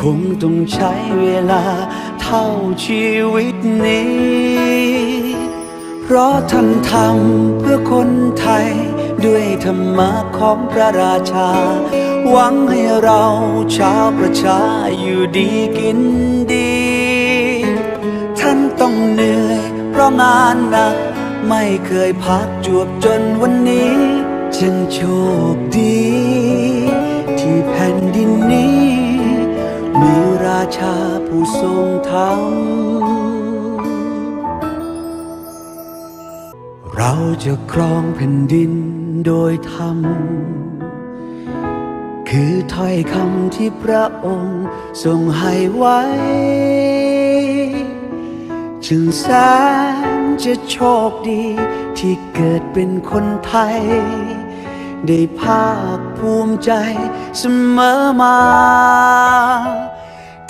คงต้องใช้เวลาเท่าชีวิตนี้ เพราะท่านทำเพื่อคนไทย ด้วยธรรมะของพระราชา หวังให้เราชาวประชาอยู่ดีกินดี ท่านต้องเหนื่อยเพราะงานหนัก ไม่เคยพักจวบจนวันนี้ฉันโชคดี ที่แผ่นดินนี้ ชาผู้ทรงธรรม เราจะครองแผ่นดินโดยธรรม คือถ้อยคำที่พระองค์ทรงให้ไว้ จึงแสนจะโชคดีที่เกิดเป็นคนไทย ได้ภาคภูมิใจเสมอมา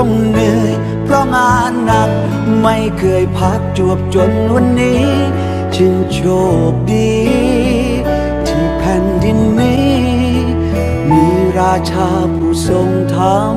ต้องเหนื่อย เพราะงานหนักไม่เคยพักจวบจนวันนี้ฉันโชคดี ที่แผ่นดินนี้ มีราชาผู้ทรงธรรม